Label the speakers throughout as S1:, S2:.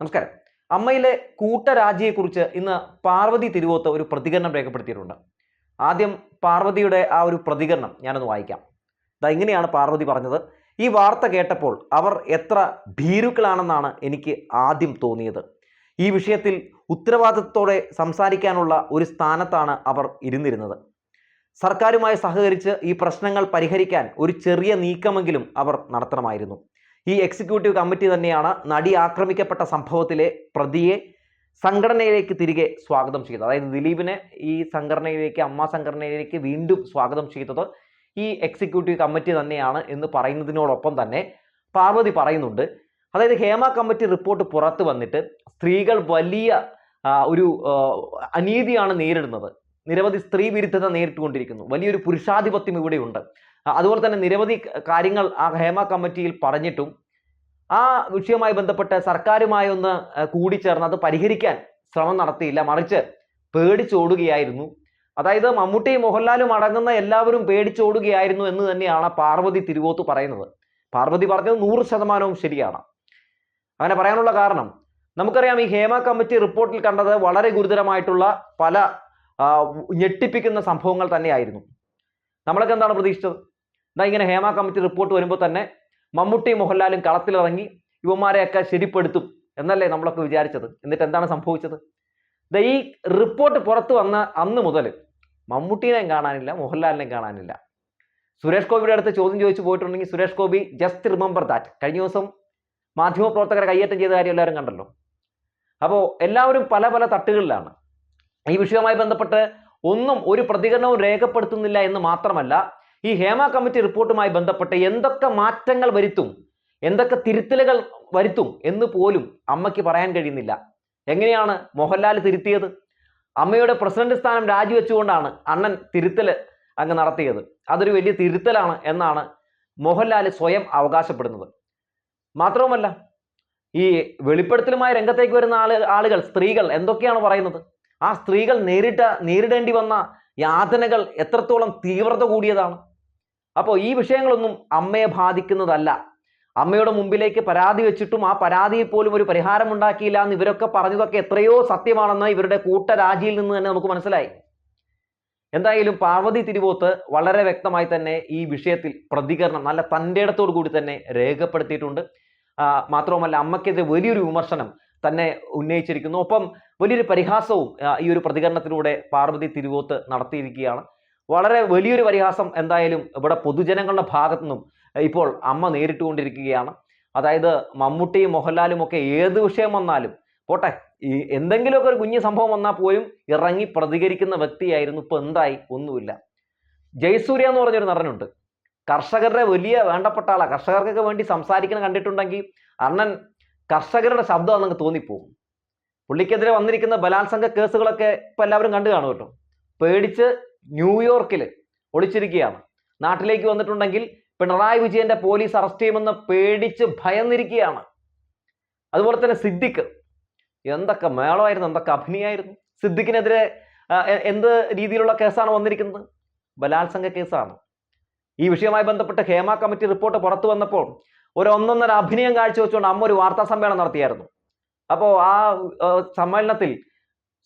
S1: നമസ്കാരം. അമ്മയിലെ കൂട്ടരാജിയെക്കുറിച്ച് ഇന്ന് പാർവതി തിരുവോത്ത് ഒരു പ്രതികരണം രേഖപ്പെടുത്തിയിട്ടുണ്ട്. ആദ്യം പാർവതിയുടെ ആ ഒരു പ്രതികരണം ഞാനൊന്ന് വായിക്കാം. ദാ ഇങ്ങനെയാണ് പാർവതി പറഞ്ഞത്. ഈ വാർത്ത കേട്ടപ്പോൾ അവർ എത്ര ഭീരുക്കളാണെന്നാണ് എനിക്ക് ആദ്യം തോന്നിയത്. ഈ വിഷയത്തിൽ ഉത്തരവാദിത്വത്തോടെ സംസാരിക്കാനുള്ള ഒരു സ്ഥാനത്താണ് അവർ ഇരുന്നിരുന്നത്. സർക്കാരുമായി സഹകരിച്ച് ഈ പ്രശ്നങ്ങൾ പരിഹരിക്കാൻ ഒരു ചെറിയ നീക്കമെങ്കിലും അവർ നടത്തണമായിരുന്നു. ഈ എക്സിക്യൂട്ടീവ് കമ്മിറ്റി തന്നെയാണ് നടി ആക്രമിക്കപ്പെട്ട സംഭവത്തിലെ പ്രതിയെ സംഘടനയിലേക്ക് തിരികെ സ്വാഗതം ചെയ്തത് അതായത് ദിലീപിനെ ഈ സംഘടനയിലേക്ക് അമ്മ സംഘടനയിലേക്ക് വീണ്ടും സ്വാഗതം ചെയ്തത് ഈ എക്സിക്യൂട്ടീവ് കമ്മിറ്റി തന്നെയാണ് എന്ന് പറയുന്നതിനോടൊപ്പം തന്നെ പാർവതി പറയുന്നുണ്ട്. അതായത് ഹേമ കമ്മിറ്റി റിപ്പോർട്ട് പുറത്തു വന്നിട്ട് സ്ത്രീകൾ വലിയ ഒരു അനീതിയാണ് നേരിടുന്നത്. നിരവധി സ്ത്രീ വിരുദ്ധത നേരിട്ടുകൊണ്ടിരിക്കുന്നു. വലിയൊരു പുരുഷാധിപത്യം ഇവിടെയുണ്ട്. അതുപോലെ തന്നെ നിരവധി കാര്യങ്ങൾ ആ ഹേമ കമ്മിറ്റിയിൽ പറഞ്ഞിട്ടും ആ വിഷയവുമായി ബന്ധപ്പെട്ട് സർക്കാരുമായി ഒന്ന് കൂടി കൂടിച്ചേർന്ന് അത് പരിഹരിക്കാൻ ശ്രമം നടത്തിയില്ല. മറിച്ച് പേടിച്ചോടുകയായിരുന്നു. അതായത് മമ്മൂട്ടിയും മോഹൻലാലും അടങ്ങുന്ന എല്ലാവരും പേടിച്ചോടുകയായിരുന്നു എന്ന് തന്നെയാണ് പാർവതി തിരുവോത്ത് പറയുന്നത്. പാർവതി പറഞ്ഞത് നൂറ് ശതമാനവും ശരിയാണ്. അങ്ങനെ പറയാനുള്ള കാരണം നമുക്കറിയാം ഈ ഹേമ കമ്മിറ്റി റിപ്പോർട്ടിൽ കണ്ടത് വളരെ ഗുരുതരമായിട്ടുള്ള പല ഞെട്ടിപ്പിക്കുന്ന സംഭവങ്ങൾ തന്നെയായിരുന്നു. നമ്മളൊക്കെ എന്താണ് പ്രതീക്ഷിച്ചത്? എന്താ ഇങ്ങനെ ഹേമ കമ്മിറ്റി റിപ്പോർട്ട് വരുമ്പോൾ തന്നെ മമ്മൂട്ടിയും മോഹൻലാലും കളത്തിലിറങ്ങി യുവമാരെയൊക്കെ ശരിപ്പെടുത്തും എന്നല്ലേ നമ്മളൊക്കെ വിചാരിച്ചത്. എന്നിട്ട് എന്താണ് സംഭവിച്ചത്? ദ ഈ റിപ്പോർട്ട് പുറത്തു വന്ന അന്ന് മുതൽ മമ്മൂട്ടീനെയും കാണാനില്ല മോഹൻലാലിനെയും കാണാനില്ല. സുരേഷ് ഗോപിയുടെ അടുത്ത് ചോദ്യം ചോദിച്ചു പോയിട്ടുണ്ടെങ്കിൽ Suresh Gopi just remember that കഴിഞ്ഞ ദിവസം മാധ്യമപ്രവർത്തകരെ കയ്യേറ്റം ചെയ്ത കാര്യം എല്ലാവരും കണ്ടല്ലോ. അപ്പോൾ എല്ലാവരും പല പല തട്ടുകളിലാണ്. ഈ വിഷയവുമായി ബന്ധപ്പെട്ട് ഒന്നും ഒരു പ്രതികരണവും രേഖപ്പെടുത്തുന്നില്ല എന്ന് മാത്രമല്ല ഈ ഹേമ കമ്മിറ്റി റിപ്പോർട്ടുമായി ബന്ധപ്പെട്ട് എന്തൊക്കെ മാറ്റങ്ങൾ വരുത്തും? എന്തൊക്കെ തിരുത്തലുകൾ വരുത്തും എന്ന് പോലും അമ്മയ്ക്ക് പറയാൻ കഴിയുന്നില്ല. എങ്ങനെയാണ് മോഹൻലാൽ തിരുത്തിയത്? അമ്മയുടെ പ്രസിഡന്റ് സ്ഥാനം രാജിവെച്ചുകൊണ്ടാണ് അണ്ണൻ തിരുത്തൽ അങ്ങ് നടത്തിയത്. അതൊരു വലിയ തിരുത്തലാണ് എന്നാണ് മോഹൻലാൽ സ്വയം അവകാശപ്പെടുന്നത്. മാത്രവുമല്ല ഈ വെളിപ്പെടുത്തലുമായി രംഗത്തേക്ക് വരുന്ന ആൾ ആളുകൾ സ്ത്രീകൾ എന്തൊക്കെയാണ് പറയുന്നത്? ആ സ്ത്രീകൾ നേരിട്ട നേരിടേണ്ടി വന്ന യാതനകൾ എത്രത്തോളം തീവ്രത കൂടിയതാണ്? അപ്പോൾ ഈ വിഷയങ്ങളൊന്നും അമ്മയെ ബാധിക്കുന്നതല്ല. അമ്മയുടെ മുമ്പിലേക്ക് പരാതി വെച്ചിട്ടും ആ പരാതിയിൽ പോലും ഒരു പരിഹാരം ഉണ്ടാക്കിയില്ല എന്ന് ഇവരൊക്കെ പറഞ്ഞതൊക്കെ എത്രയോ സത്യമാണെന്ന് ഇവരുടെ കൂട്ടരാജിയിൽ നിന്ന് തന്നെ നമുക്ക് മനസ്സിലായി. എന്തായാലും പാർവതി തിരുവോത്ത് വളരെ വ്യക്തമായി തന്നെ ഈ വിഷയത്തിൽ പ്രതികരണം നല്ല തന്റെ ഇടത്തോടു കൂടി തന്നെ രേഖപ്പെടുത്തിയിട്ടുണ്ട്. മാത്രവുമല്ല അമ്മയ്ക്കെതിരെ വലിയൊരു വിമർശനം തന്നെ ഉന്നയിച്ചിരിക്കുന്നു. ഒപ്പം വലിയൊരു പരിഹാസവും ഈ ഒരു പ്രതികരണത്തിലൂടെ പാർവതി തിരുവോത്ത് നടത്തിയിരിക്കുകയാണ്. വളരെ വലിയൊരു പരിഹാസം എന്തായാലും ഇവിടെ പൊതുജനങ്ങളുടെ ഭാഗത്തു നിന്നും ഇപ്പോൾ അമ്മ നേരിട്ടുകൊണ്ടിരിക്കുകയാണ്. അതായത് മമ്മൂട്ടിയും മോഹൻലാലും ഒക്കെ ഏത് വിഷയം വന്നാലും പോട്ടെ ഈ എന്തെങ്കിലുമൊക്കെ ഒരു കുഞ്ഞു സംഭവം വന്നാൽ പോലും ഇറങ്ങി പ്രതികരിക്കുന്ന വ്യക്തിയായിരുന്നു ഇപ്പൊ എന്തായി? ഒന്നുമില്ല. ജയസൂര്യ എന്ന് പറഞ്ഞൊരു നടനുണ്ട്. കർഷകരുടെ വലിയ വേണ്ടപ്പെട്ട ആളാ. കർഷകർക്കൊക്കെ വേണ്ടി സംസാരിക്കണം കണ്ടിട്ടുണ്ടെങ്കിൽ അണ്ണൻ കർഷകരുടെ ശബ്ദം അന്നങ്ങ് തോന്നിപ്പോകും. പുള്ളിക്കെതിരെ വന്നിരിക്കുന്ന ബലാത്സംഗ കേസുകളൊക്കെ ഇപ്പൊ എല്ലാവരും കണ്ടു കാണും കേട്ടോ പേടിച്ച് ന്യൂയോർക്കിൽ ഒളിച്ചിരിക്കുകയാണ്. നാട്ടിലേക്ക് വന്നിട്ടുണ്ടെങ്കിൽ പിണറായി വിജയന്റെ പോലീസ് അറസ്റ്റ് ചെയ്യുമെന്ന് പേടിച്ച് ഭയന്നിരിക്കുകയാണ്. അതുപോലെ തന്നെ സിദ്ദിഖ്. എന്തൊക്കെ മേളമായിരുന്നു എന്തൊക്കെ അഭിനയായിരുന്നു? സിദ്ദിഖിനെതിരെ എന്ത് രീതിയിലുള്ള കേസാണ് വന്നിരിക്കുന്നത്? ബലാത്സംഗ കേസാണ്. ഈ വിഷയവുമായി ബന്ധപ്പെട്ട് ഹേമ കമ്മിറ്റി റിപ്പോർട്ട് പുറത്തു വന്നപ്പോൾ ഒരു ഒന്നൊന്നര അഭിനയം കാഴ്ചവെച്ചുകൊണ്ട് അമ്മ ഒരു വാർത്താ സമ്മേളനം നടത്തിയായിരുന്നു. അപ്പോൾ ആ സമ്മേളനത്തിൽ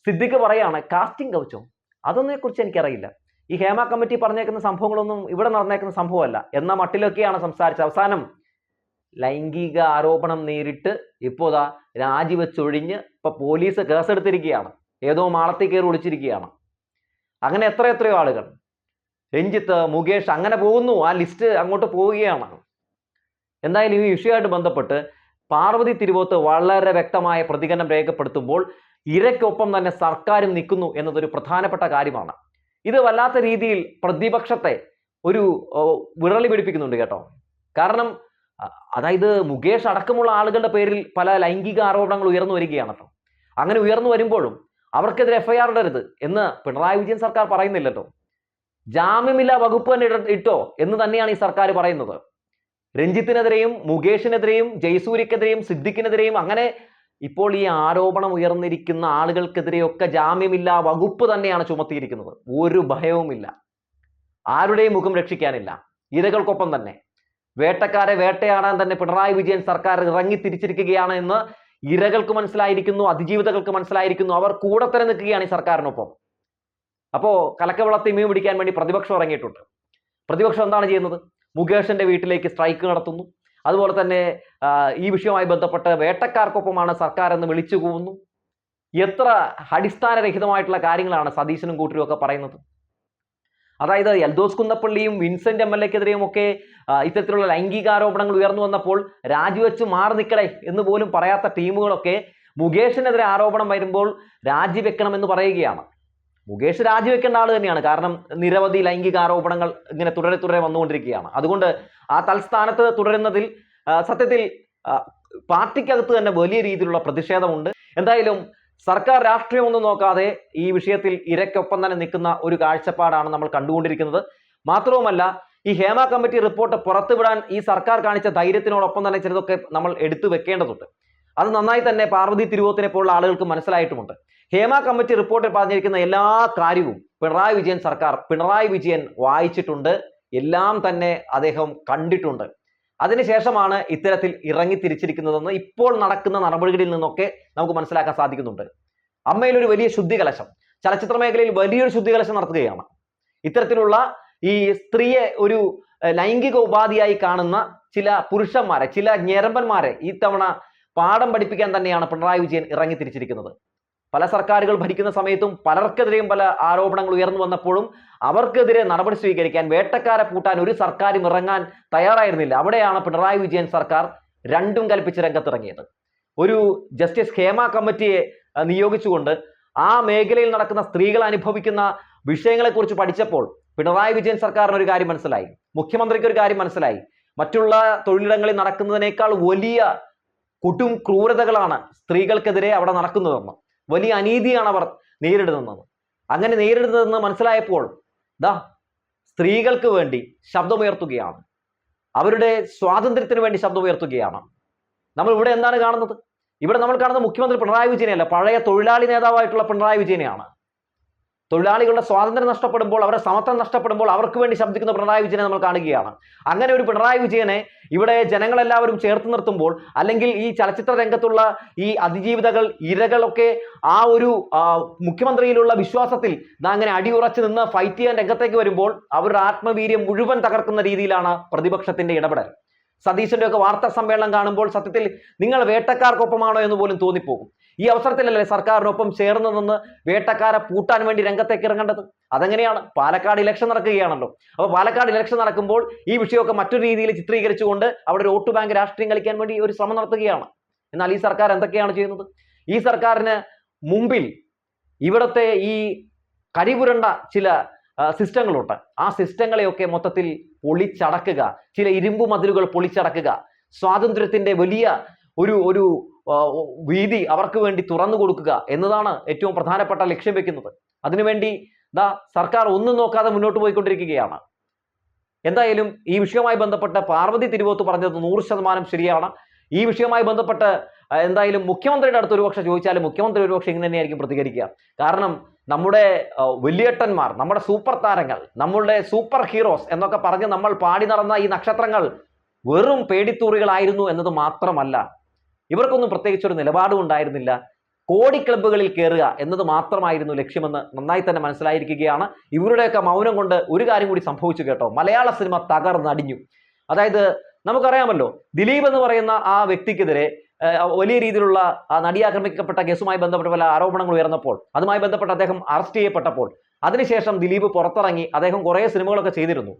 S1: സിദ്ദിഖ് പറയാണ് കാസ്റ്റിംഗ് കൗച്ചോ അതൊന്നിനെ കുറിച്ച് എനിക്കറിയില്ല. ഈ ഹേമ കമ്മിറ്റി പറഞ്ഞേക്കുന്ന സംഭവങ്ങളൊന്നും ഇവിടെ നടന്നേക്കുന്ന സംഭവമല്ല. എന്ന മട്ടിലൊക്കെയാണ് സംസാരിച്ചത്. അവസാനം ലൈംഗിക ആരോപണം നേരിട്ട് ഇപ്പോൾ ഇതാ രാജിവെച്ചൊഴിഞ്ഞ് ഇപ്പൊ പോലീസ് കേസെടുത്തിരിക്കുകയാണ്. ഏതോ മാളത്തിൽ കയറി ഒളിച്ചിരിക്കുകയാണ്. അങ്ങനെ എത്ര എത്രയോ ആളുകൾ. രഞ്ജിത്ത് മുകേഷ് അങ്ങനെ പോകുന്നു. ആ ലിസ്റ്റ് അങ്ങോട്ട് പോവുകയാണ്. എന്തായാലും ഈ വിഷയമായിട്ട് ബന്ധപ്പെട്ട് പാർവതി തിരുവോത്ത് വളരെ വ്യക്തമായ പ്രതികരണം രേഖപ്പെടുത്തുമ്പോൾ ഇരയ്ക്കൊപ്പം തന്നെ സർക്കാരും നിൽക്കുന്നു എന്നതൊരു പ്രധാനപ്പെട്ട കാര്യമാണ്. ഇത് വല്ലാത്ത രീതിയിൽ പ്രതിപക്ഷത്തെ ഒരു വിറളി പിടിപ്പിക്കുന്നുണ്ട് കേട്ടോ. കാരണം അതായത് മുകേഷ് അടക്കമുള്ള ആളുകളുടെ പേരിൽ പല ലൈംഗിക ആരോപണങ്ങൾ ഉയർന്നു വരികയാണ് കേട്ടോ. അങ്ങനെ ഉയർന്നു വരുമ്പോഴും അവർക്കെതിരെ എഫ്ഐആർ ഇടരുത് എന്ന് പിണറായി വിജയൻ സർക്കാർ പറയുന്നില്ലല്ലോ ജാമ്യമില്ലാ വകുപ്പ് തന്നെ ഇട- ഇട്ടോ എന്ന് തന്നെയാണ് ഈ സർക്കാർ പറയുന്നത്. രഞ്ജിത്തിനെതിരെയും മുകേഷിനെതിരെയും ജയസൂര്യക്കെതിരെയും സിദ്ദിഖിനെതിരെയും അങ്ങനെ ഇപ്പോൾ ഈ ആരോപണം ഉയർന്നിരിക്കുന്ന ആളുകൾക്കെതിരെയൊക്കെ ജാമ്യമില്ല വകുപ്പ് തന്നെയാണ് ചുമത്തിയിരിക്കുന്നത്. ഒരു ഭയവുമില്ല. ആരുടെയും മുഖം രക്ഷിക്കാനില്ല. ഇരകൾക്കൊപ്പം തന്നെ. വേട്ടക്കാരെ വേട്ടയാടാൻ തന്നെ പിണറായി വിജയൻ സർക്കാർ ഇറങ്ങി തിരിച്ചിരിക്കുകയാണ് എന്ന് ഇരകൾക്ക് മനസ്സിലായിരിക്കുന്നു അതിജീവിതകൾക്ക് മനസ്സിലായിരിക്കുന്നു. അവർ കൂടെ തന്നെ നിൽക്കുകയാണ് ഈ സർക്കാരിനൊപ്പം. അപ്പോ കലക്കവളത്തെ മീൻ പിടിക്കാൻ വേണ്ടി പ്രതിപക്ഷം ഇറങ്ങിയിട്ടുണ്ട്. പ്രതിപക്ഷം എന്താണ് ചെയ്യുന്നത്? മുകേഷിന്റെ വീട്ടിലേക്ക് സ്ട്രൈക്ക് നടത്തുന്നു. അതുപോലെ തന്നെ ഈ വിഷയവുമായി ബന്ധപ്പെട്ട് വേട്ടക്കാർക്കൊപ്പമാണ് സർക്കാർ എന്ന് വിളിച്ചു പോകുന്നു എത്ര അടിസ്ഥാനരഹിതമായിട്ടുള്ള കാര്യങ്ങളാണ് സതീശനും കൂട്ടരും ഒക്കെ പറയുന്നത്. അതായത് എൽദോസ് കുന്നപ്പള്ളിയും വിൻസെന്റ് എം എൽ എക്കെതിരെയും ഒക്കെ ഇത്തരത്തിലുള്ള ലൈംഗികാരോപണങ്ങൾ ഉയർന്നു വന്നപ്പോൾ രാജിവെച്ച് മാറി നിൽക്കണേ എന്ന് പോലും പറയാത്ത ടീമുകളൊക്കെ മുകേഷിനെതിരെ ആരോപണം വരുമ്പോൾ രാജിവെക്കണമെന്ന് പറയുകയാണ്. മുകേഷ് രാജിവെക്കേണ്ട ആൾ തന്നെയാണ്. കാരണം നിരവധി ലൈംഗിക ആരോപണങ്ങൾ ഇങ്ങനെ തുടരെ തുടരെ വന്നുകൊണ്ടിരിക്കുകയാണ്. അതുകൊണ്ട് ആ തൽസ്ഥാനത്ത് തുടരുന്നതിൽ സത്യത്തിൽ പാർട്ടിക്കകത്ത് തന്നെ വലിയ രീതിയിലുള്ള പ്രതിഷേധമുണ്ട്. എന്തായാലും സർക്കാർ രാഷ്ട്രീയമൊന്നും നോക്കാതെ ഈ വിഷയത്തിൽ ഇരക്കൊപ്പം തന്നെ നിൽക്കുന്ന ഒരു കാഴ്ചപ്പാടാണ് നമ്മൾ കണ്ടുകൊണ്ടിരിക്കുന്നത്. മാത്രവുമല്ല ഈ ഹേമ കമ്മിറ്റി റിപ്പോർട്ട് പുറത്തുവിടാൻ ഈ സർക്കാർ കാണിച്ച ധൈര്യത്തിനോടൊപ്പം തന്നെ ചിലതൊക്കെ നമ്മൾ എടുത്തു വെക്കേണ്ടതുണ്ട്. അത് നന്നായി തന്നെ പാർവതി തിരുവോത്തിനെ പോലുള്ള ആളുകൾക്ക് മനസ്സിലായിട്ടുമുണ്ട്. ഹേമ കമ്മിറ്റി റിപ്പോർട്ടിൽ പറഞ്ഞിരിക്കുന്ന എല്ലാ കാര്യവും പിണറായി വിജയൻ സർക്കാർ പിണറായി വിജയൻ വായിച്ചിട്ടുണ്ട്. എല്ലാം തന്നെ അദ്ദേഹം കണ്ടിട്ടുണ്ട്. അതിനുശേഷമാണ് ഇത്തരത്തിൽ ഇറങ്ങി തിരിച്ചിരിക്കുന്നതെന്ന് ഇപ്പോൾ നടക്കുന്ന നടപടികളിൽ നിന്നൊക്കെ നമുക്ക് മനസ്സിലാക്കാൻ സാധിക്കുന്നുണ്ട്. അമ്മയിൽ ഒരു വലിയ ശുദ്ധികലശം ചലച്ചിത്ര മേഖലയിൽ വലിയൊരു ശുദ്ധികലശം നടത്തുകയാണ്. ഇത്തരത്തിലുള്ള ഈ സ്ത്രീയെ ഒരു ലൈംഗിക ഉപാധിയായി കാണുന്ന ചില പുരുഷന്മാരെ ചില ഞരമ്പന്മാരെ ഈ തവണ പാഠം പഠിപ്പിക്കാൻ തന്നെയാണ് പിണറായി വിജയൻ ഇറങ്ങി തിരിച്ചിരിക്കുന്നത് പല സർക്കാരുകൾ ഭരിക്കുന്ന സമയത്തും പലർക്കെതിരെയും പല ആരോപണങ്ങൾ ഉയർന്നു വന്നപ്പോഴും അവർക്കെതിരെ നടപടി സ്വീകരിക്കാൻ വേട്ടക്കാരെ പൂട്ടാൻ ഒരു സർക്കാരും ഇറങ്ങാൻ തയ്യാറായിരുന്നില്ല. അവിടെയാണ് പിണറായി വിജയൻ സർക്കാർ രണ്ടും കൽപ്പിച്ച് രംഗത്തിറങ്ങിയത്. ഒരു ജസ്റ്റിസ് ഹേമ കമ്മിറ്റിയെ നിയോഗിച്ചുകൊണ്ട് ആ മേഖലയിൽ നടക്കുന്ന സ്ത്രീകൾ അനുഭവിക്കുന്ന വിഷയങ്ങളെക്കുറിച്ച് പഠിച്ചപ്പോൾ പിണറായി വിജയൻ സർക്കാരിന് ഒരു കാര്യം മനസ്സിലായി. മുഖ്യമന്ത്രിക്ക് ഒരു കാര്യം മനസ്സിലായി. മറ്റുള്ള തൊഴിലിടങ്ങളിൽ നടക്കുന്നതിനേക്കാൾ വലിയ കൊടും ക്രൂരതകളാണ് സ്ത്രീകൾക്കെതിരെ അവിടെ നടക്കുന്നതെന്ന്. വലിയ അനീതിയാണ് അവർ നേരിടുന്നത് അങ്ങനെ നേരിടുന്നതെന്ന് മനസ്സിലായപ്പോൾ ദാ സ്ത്രീകൾക്ക് വേണ്ടി ശബ്ദമുയർത്തുകയാണ്. അവരുടെ സ്വാതന്ത്ര്യത്തിന് വേണ്ടി ശബ്ദമുയർത്തുകയാണ്. നമ്മൾ ഇവിടെ എന്താണ് കാണുന്നത്? ഇവിടെ നമ്മൾ കാണുന്നത് മുഖ്യമന്ത്രി പിണറായി വിജയനെയല്ല പഴയ തൊഴിലാളി നേതാവായിട്ടുള്ള പിണറായി വിജയനെയാണ്. തൊഴിലാളികളുടെ സ്വാതന്ത്ര്യം നഷ്ടപ്പെടുമ്പോൾ അവരുടെ സമത്വം നഷ്ടപ്പെടുമ്പോൾ അവർക്ക് വേണ്ടി ശബ്ദിക്കുന്ന പിണറായി വിജയനെ നമ്മൾ കാണുകയാണ്. അങ്ങനെ ഒരു പിണറായി വിജയനെ ഇവിടെ ജനങ്ങളെല്ലാവരും ചേർത്ത് നിർത്തുമ്പോൾ അല്ലെങ്കിൽ ഈ ചലച്ചിത്ര രംഗത്തുള്ള ഈ അതിജീവിതകൾ ഇരകളൊക്കെ ആ ഒരു മുഖ്യമന്ത്രിയിലുള്ള വിശ്വാസത്തിൽ അങ്ങനെ അടിയുറച്ച് നിന്ന് ഫൈറ്റ് ചെയ്യാൻ രംഗത്തേക്ക് വരുമ്പോൾ അവരുടെ ആത്മവീര്യം മുഴുവൻ തകർക്കുന്ന രീതിയിലാണ് പ്രതിപക്ഷത്തിന്റെ ഇടപെടൽ. സതീശന്റെ ഒക്കെ വാർത്താ സമ്മേളനം കാണുമ്പോൾ സത്യത്തിൽ നിങ്ങൾ വേട്ടക്കാർക്കൊപ്പമാണോ എന്ന് പോലും തോന്നിപ്പോകും. ഈ അവസരത്തിലല്ലേ സർക്കാരിനൊപ്പം ചേർന്ന് നിന്ന് വേട്ടക്കാരെ പൂട്ടാൻ വേണ്ടി രംഗത്തേക്ക് ഇറങ്ങേണ്ടത്? അതെങ്ങനെയാണ്? പാലക്കാട് ഇലക്ഷൻ നടക്കുകയാണല്ലോ. അപ്പോൾ പാലക്കാട് ഇലക്ഷൻ നടക്കുമ്പോൾ ഈ വിഷയമൊക്കെ മറ്റൊരു രീതിയിൽ ചിത്രീകരിച്ചുകൊണ്ട് അവിടെ ഒരു വോട്ട് ബാങ്ക് രാഷ്ട്രീയം കളിക്കാൻ വേണ്ടി ഒരു ശ്രമം നടത്തുകയാണ്. എന്നാൽ ഈ സർക്കാർ എന്തൊക്കെയാണ് ചെയ്യുന്നത്? ഈ സർക്കാരിന് മുമ്പിൽ ഇവിടുത്തെ ഈ കരിപുരണ്ട ചില സിസ്റ്റങ്ങളുണ്ട്. ആ സിസ്റ്റങ്ങളെയൊക്കെ മൊത്തത്തിൽ പൊളിച്ചടക്കുക. ചില ഇരുമ്പു മതിലുകൾ പൊളിച്ചടക്കുക. സ്വാതന്ത്ര്യത്തിന്റെ വലിയ ഒരു ഒരു വീതി അവർക്ക് വേണ്ടി തുറന്നു കൊടുക്കുക എന്നതാണ് ഏറ്റവും പ്രധാനപ്പെട്ട ലക്ഷ്യം വെക്കുന്നത്. അതിനുവേണ്ടി ദാ സർക്കാർ ഒന്നും നോക്കാതെ മുന്നോട്ട് പോയിക്കൊണ്ടിരിക്കുകയാണ്. എന്തായാലും ഈ വിഷയവുമായി ബന്ധപ്പെട്ട് പാർവതി തിരുവോത്ത് പറഞ്ഞത് നൂറ് ശതമാനം ശരിയാണ്. ഈ വിഷയവുമായി ബന്ധപ്പെട്ട് എന്തായാലും മുഖ്യമന്ത്രിയുടെ അടുത്ത് ഒരുപക്ഷെ ചോദിച്ചാലും മുഖ്യമന്ത്രി ഒരുപക്ഷെ ഇങ്ങനെ തന്നെയായിരിക്കും പ്രതികരിക്കുക. കാരണം നമ്മുടെ വലിയേട്ടന്മാർ നമ്മുടെ സൂപ്പർ താരങ്ങൾ നമ്മളുടെ സൂപ്പർ ഹീറോസ് എന്നൊക്കെ പറഞ്ഞ് നമ്മൾ പാടി നടന്ന ഈ നക്ഷത്രങ്ങൾ വെറും പേടിത്തൂറികളായിരുന്നു എന്നത് മാത്രമല്ല. ഇവർക്കൊന്നും പ്രത്യേകിച്ച് ഒരു നിലപാടും ഉണ്ടായിരുന്നില്ല കോടി ക്ലബ്ബുകളിൽ കയറുക എന്നത് മാത്രമായിരുന്നു ലക്ഷ്യമെന്ന് നന്നായി തന്നെ മനസ്സിലായിരിക്കുകയാണ്. ഇവരുടെയൊക്കെ മൗനം കൊണ്ട് ഒരു കാര്യം കൂടി സംഭവിച്ചു കേട്ടോ. മലയാള സിനിമ തകർന്നടിഞ്ഞു അതായത് നമുക്കറിയാമല്ലോ ദിലീപ് എന്ന് പറയുന്ന ആ വ്യക്തിക്കെതിരെ വലിയ രീതിയിലുള്ള ആ നടി ആക്രമിക്കപ്പെട്ട കേസുമായി ബന്ധപ്പെട്ട പല ആരോപണങ്ങൾ ഉയർന്നപ്പോൾ അതുമായി ബന്ധപ്പെട്ട് അദ്ദേഹം അറസ്റ്റ് ചെയ്യപ്പെട്ടപ്പോൾ അതിനുശേഷം ദിലീപ് പുറത്തിറങ്ങി അദ്ദേഹം കുറേ സിനിമകളൊക്കെ ചെയ്തിരുന്നു.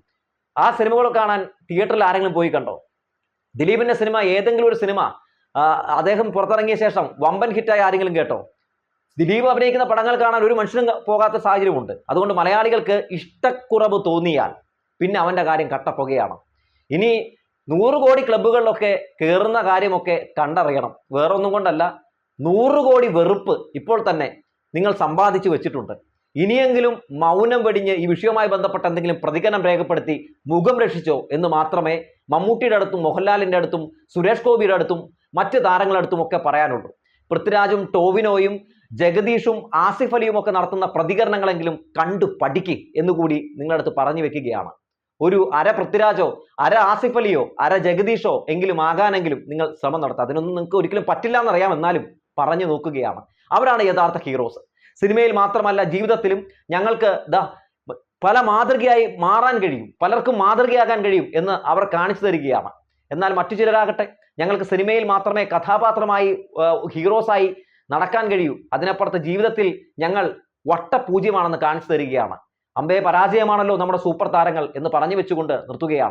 S1: ആ സിനിമകൾ കാണാൻ തിയേറ്ററിൽ ആരെങ്കിലും പോയി കണ്ടോ? ദിലീപിന്റെ സിനിമ ഏതെങ്കിലും ഒരു സിനിമ അദ്ദേഹം പുറത്തിറങ്ങിയ ശേഷം വമ്പൻ ഹിറ്റായി ആരെങ്കിലും കേട്ടോ? ദിലീപ് അഭിനയിക്കുന്ന പടങ്ങൾ കാണാൻ ഒരു മനുഷ്യനും പോകാത്ത സാഹചര്യമുണ്ട്. അതുകൊണ്ട് മലയാളികൾക്ക് ഇഷ്ടക്കുറവ് തോന്നിയാൽ പിന്നെ അവന്റെ കാര്യം കട്ടപ്പുകയാണ്. ഇനി നൂറ് കോടി ക്ലബ്ബുകളിലൊക്കെ കയറുന്ന കാര്യമൊക്കെ കണ്ടറിയണം. വേറൊന്നും കൊണ്ടല്ല നൂറ് കോടി വെറുപ്പ് ഇപ്പോൾ തന്നെ നിങ്ങൾ സമ്പാദിച്ചു വെച്ചിട്ടുണ്ട്. ഇനിയെങ്കിലും മൗനം വെടിഞ്ഞ് ഈ വിഷയവുമായി ബന്ധപ്പെട്ട എന്തെങ്കിലും പ്രതികരണം രേഖപ്പെടുത്തി മുഖം രക്ഷിച്ചോ എന്ന് മാത്രമേ മമ്മൂട്ടിയുടെ അടുത്തും മോഹൻലാലിന്റെ അടുത്തും സുരേഷ് ഗോപിയുടെ അടുത്തും മറ്റ് താരങ്ങളുടെ അടുത്തും ഒക്കെ പറയാനുള്ളൂ പൃഥ്വിരാജും ടോവിനോയും ജഗദീഷും ആസിഫ് അലിയും ഒക്കെ നടത്തുന്ന പ്രതികരണങ്ങളെങ്കിലും കണ്ടു പഠിക്കുക എന്നുകൂടി നിങ്ങളടുത്ത് പറഞ്ഞു വെക്കുകയാണ്. ഒരു അര പൃഥ്വിരാജോ അര ആസിഫ് അലിയോ അര ജഗദീഷോ എങ്കിലും ആകാനെങ്കിലും നിങ്ങൾ ശ്രമം നടത്തുക അതിനൊന്നും നിങ്ങൾക്ക് ഒരിക്കലും പറ്റില്ല എന്നറിയാം എന്നാലും പറഞ്ഞു നോക്കുകയാണ്. അവരാണ് യഥാർത്ഥ ഹീറോസ്. സിനിമയിൽ മാത്രമല്ല ജീവിതത്തിലും ഞങ്ങൾക്ക് ദാ പല മാതൃകയായി മാറാൻ കഴിയും പലർക്കും മാതൃകയാകാൻ കഴിയും എന്ന് അവർ കാണിച്ചു തരികയാണ്. എന്നാൽ മറ്റു ചിലരാകട്ടെ ഞങ്ങൾക്ക് സിനിമയിൽ മാത്രമേ കഥാപാത്രമായി ഹീറോസായി നടക്കാൻ കഴിയൂ. അതിനപ്പുറത്ത് ജീവിതത്തിൽ ഞങ്ങൾ വട്ടപൂജ്യമാണെന്ന് കാണിച്ചു തരികയാണ്. അമ്പേ പരാജയമാണല്ലോ നമ്മുടെ സൂപ്പർ താരങ്ങൾ എന്ന് പറഞ്ഞു വെച്ചുകൊണ്ട് നിർത്തുകയാണ്.